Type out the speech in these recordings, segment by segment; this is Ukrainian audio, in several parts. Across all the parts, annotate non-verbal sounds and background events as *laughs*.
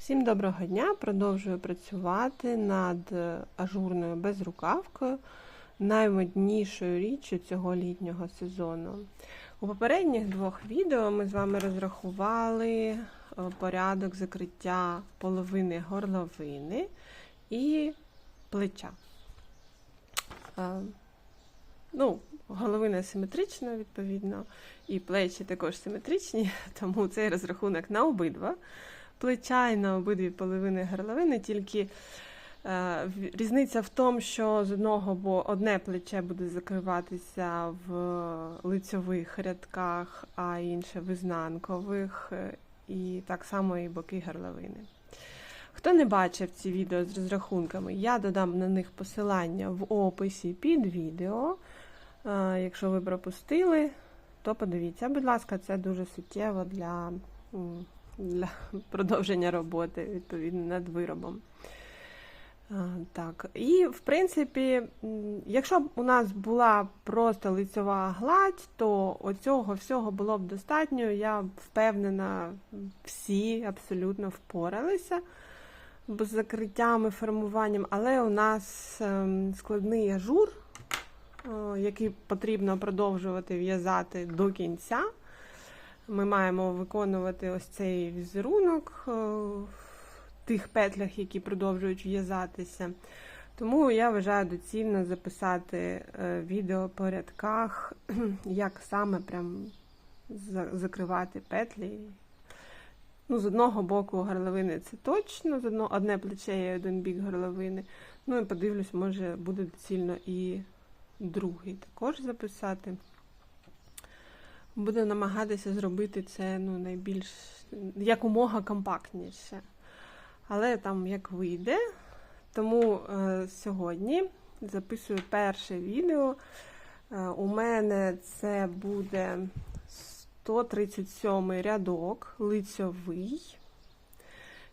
Всім доброго дня! Продовжую працювати над е, ажурною безрукавкою, наймоднішою річчю цього літнього сезону. У попередніх двох відео ми з вами розрахували е, порядок закриття половини горловини і плеча. Е, Ну, головина симетрична, відповідно, і плечі також симетричні, *laughs* тому цей розрахунок на обидва плеча і на обидві половини горловини, тільки е, різниця в тому, що з одного бо одне плече буде закриватися в лицьових рядках, а інше в ізнанкових, е, і так само і боки горловини. Хто не бачив ці відео з розрахунками, я додам на них посилання в описі під відео. Е, Якщо ви пропустили, то подивіться, будь ласка, це дуже суттєво для, для продовження роботи відповідно над виробом. Так, і в принципі, якщо б у нас була просто лицьова гладь, то оцього всього було б достатньо. Я впевнена, всі абсолютно впоралися з закриттям і формуванням, але у нас ем, складний ажур, який потрібно продовжувати в'язати до кінця. Ми маємо виконувати ось цей візерунок е, в тих петлях, які продовжують в'язатися. Тому я вважаю доцільно записати е, відео по рядках, *clears throat* як саме прям закривати петлі. Ну, з одного боку горловини це точно, з одного, одне плече і один бік горловини. Ну і подивлюсь, може буде доцільно і другий також записати. Буду намагатися зробити це ну, найбільш якомога компактніше. Але там як вийде. Тому е, сьогодні записую перше відео. Е, у мене це буде 137 рядок лицьовий.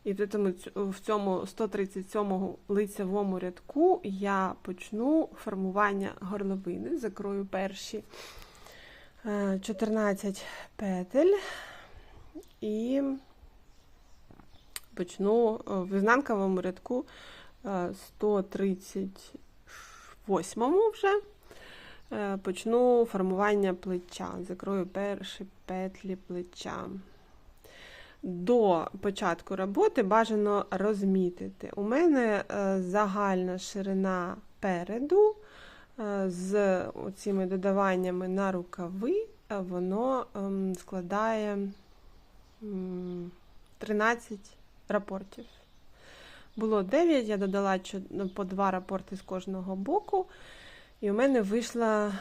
І в цьому, в цьому 137 лицевому рядку я почну формування горловини, закрою перші 14 петель і почну е, в ізнанковому рядку е, 138 вже е, почну формування плеча. Закрою перші петлі плеча. До початку роботи бажано розмітити. У мене е, загальна ширина переду е, з цими додаваннями на рукави, е, воно ем, складає 13 рапортів. Було 9, я додала по 2 рапорти з кожного боку, і у мене вийшло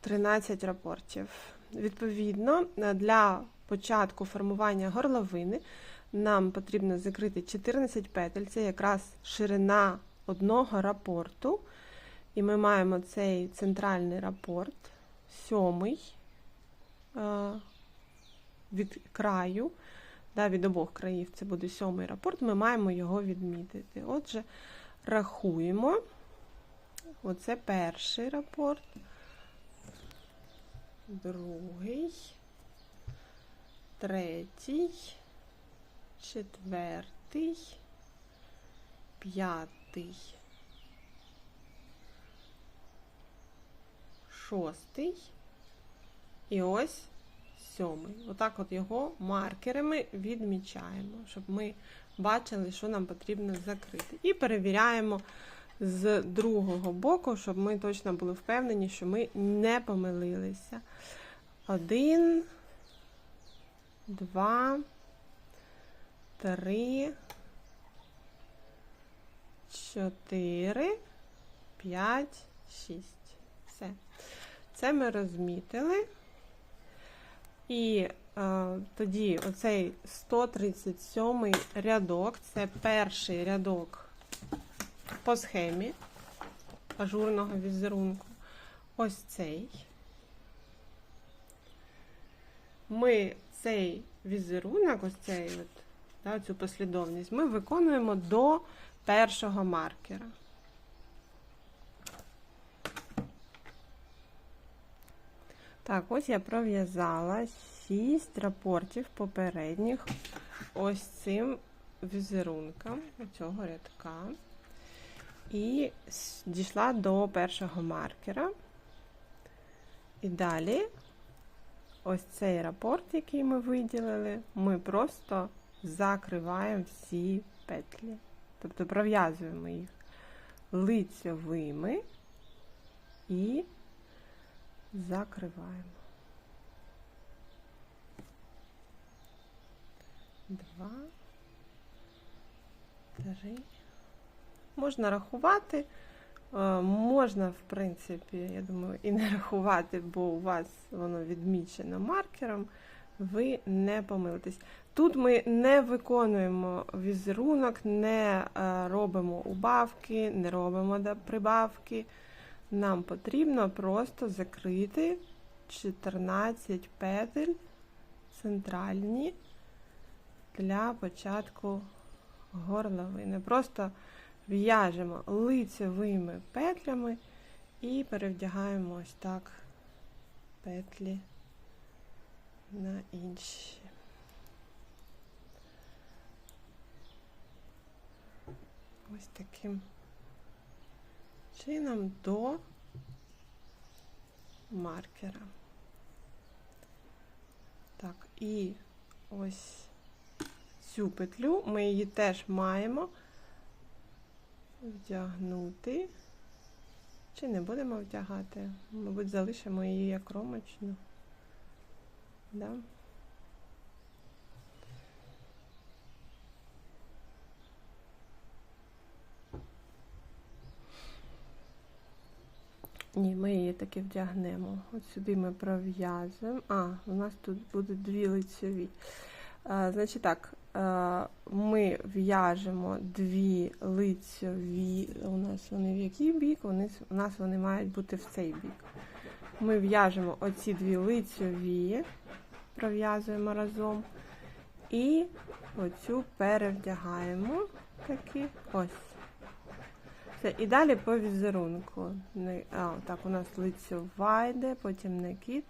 13 рапортів. Відповідно, е, для початку формування горловини нам потрібно закрити 14 петель, це якраз ширина одного рапорту. І ми маємо цей центральний рапорт, сьомий е, від краю, да, від обох країв це буде сьомий рапорт, ми маємо його відмітити. Отже, рахуємо. Оце перший рапорт, другий, третій, четвертий, п'ятий, шостий і ось сьомий. Отак от його маркерами відмічаємо, щоб ми бачили, що нам потрібно закрити. І перевіряємо з другого боку, щоб ми точно були впевнені, що ми не помилилися. Один, два, три, чотири, п'ять, шість. Все. Це ми розмітили. І е, тоді оцей 137 рядок, це перший рядок по схемі ажурного візерунку. Ось цей. Ми цей візерунок, ось цей от, да, цю послідовність, ми виконуємо до першого маркера. Так, ось я пров'язала 6 рапортів попередніх ось цим візерунка цього рядка і дійшла до першого маркера. І далі ось цей рапорт, який ми виділили, ми просто закриваємо всі петлі. Тобто пров'язуємо їх лицьовими і закриваємо. Два, три. Можна рахувати. Е, Можна, в принципі, я думаю, і не рахувати, бо у вас воно відмічено маркером, ви не помилитесь. Тут ми не виконуємо візерунок, не е, робимо убавки, не робимо прибавки. Нам потрібно просто закрити 14 петель центральні для початку горловини. Просто в'яжемо лицевими петлями і перевдягаємо ось так петлі на інші. Ось таким чином до маркера. Так, і ось цю петлю ми її теж маємо вдягнути. Чи не будемо вдягати? Мабуть, залишимо її як ромочну. Да? Ні, ми її таки вдягнемо. От сюди ми пров'язуємо. А, у нас тут будуть дві лицеві. А, значить так, а, ми в'яжемо дві лицеві. У нас вони в який бік? Вони, у нас вони мають бути в цей бік. Ми в'яжемо оці дві лицеві, пров'язуємо разом. І оцю перевдягаємо таки ось. Все, і далі по візерунку. А, так, у нас лицьова йде, потім накид,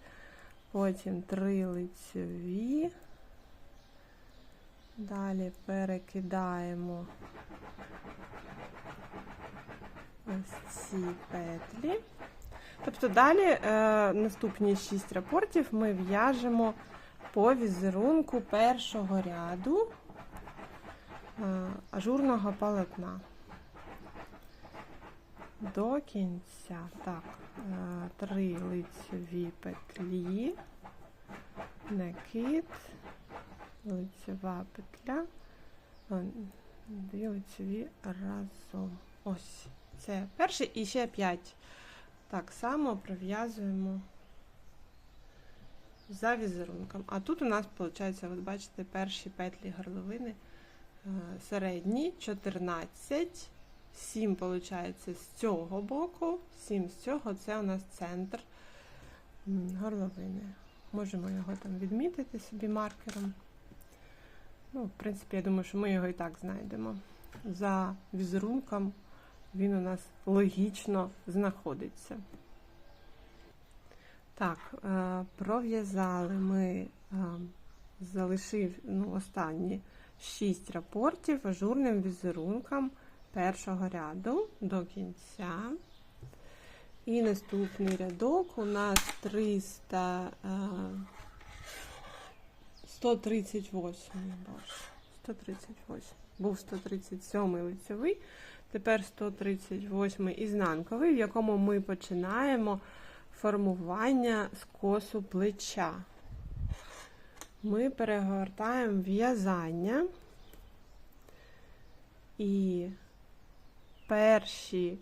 потім три лицьові. Далі перекидаємо ось ці петлі. Тобто далі е, наступні 6 рапортів ми в'яжемо по візерунку першого ряду е, ажурного полотна до кінця. Так, е, три лицеві петлі, накид, лицева петля, е, дві лицеві разом. Ось це перший і ще п'ять. Так само пров'язуємо за візерунком. А тут у нас, виходить, от бачите, перші петлі горловини е, середні 14. 7, виходить, з цього боку, 7 з цього це у нас центр горловини. Можемо його там відмітити собі маркером. Ну, в принципі, я думаю, що ми його і так знайдемо. За візерунком він у нас логічно знаходиться. Так, е, пров'язали ми, е, залишив ну, останні 6 рапортів ажурним візерунком першого ряду до кінця. І наступний рядок у нас 300, е, 138. Боже, 138. Був 137 лицевий, тепер 138 ізнанковий, в якому ми починаємо формування скосу плеча. Ми перегортаємо в'язання і перші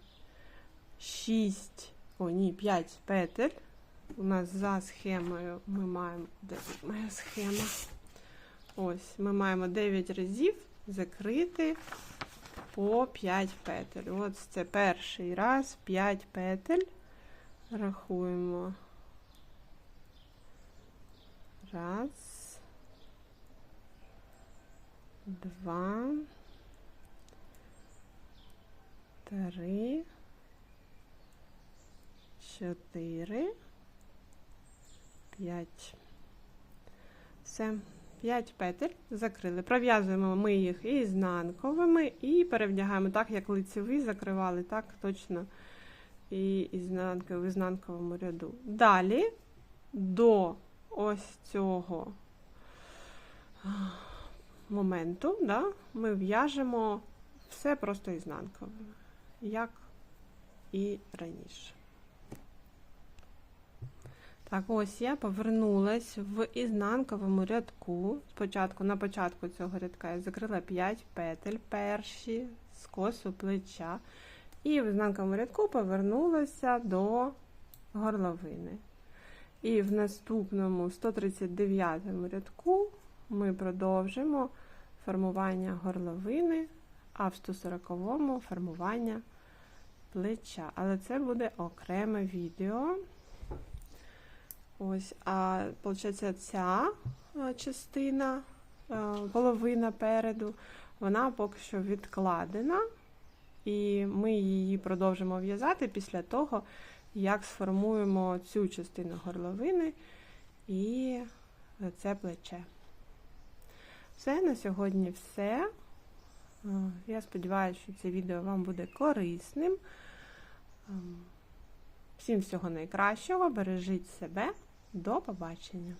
6, о, ні, 5 петель. У нас за схемою ми маємо, де моя схема? Ось, ми маємо 9 разів закрити по 5 петель. От це перший раз 5 петель. Рахуємо. Раз. Два. Три. Чотири. П'ять. Все. 5 петель, закрили. Пров'язуємо ми їх ізнанковими і перевдягаємо так, як лицеві закривали, так точно і ізнанки в ізнанковому ряду. Далі до ось цього моменту да, ми в'яжемо все просто ізнанковим, як і раніше. Так, ось я повернулась в ізнанковому рядку. Спочатку, на початку цього рядка я закрила 5 петель перші з косу плеча. І в ізнанковому рядку повернулася до горловини. І в наступному 139 рядку ми продовжимо формування горловини, а в 140-му формування плеча. Але це буде окреме відео. Ось, а виходить, ця частина, половина переду, вона поки що відкладена, і ми її продовжимо в'язати після того, як сформуємо цю частину горловини і це плече. Все, на сьогодні все. А, Я сподіваюся, що це відео вам буде корисним. Ем, Всім всього найкращого, бережіть себе. До побачення!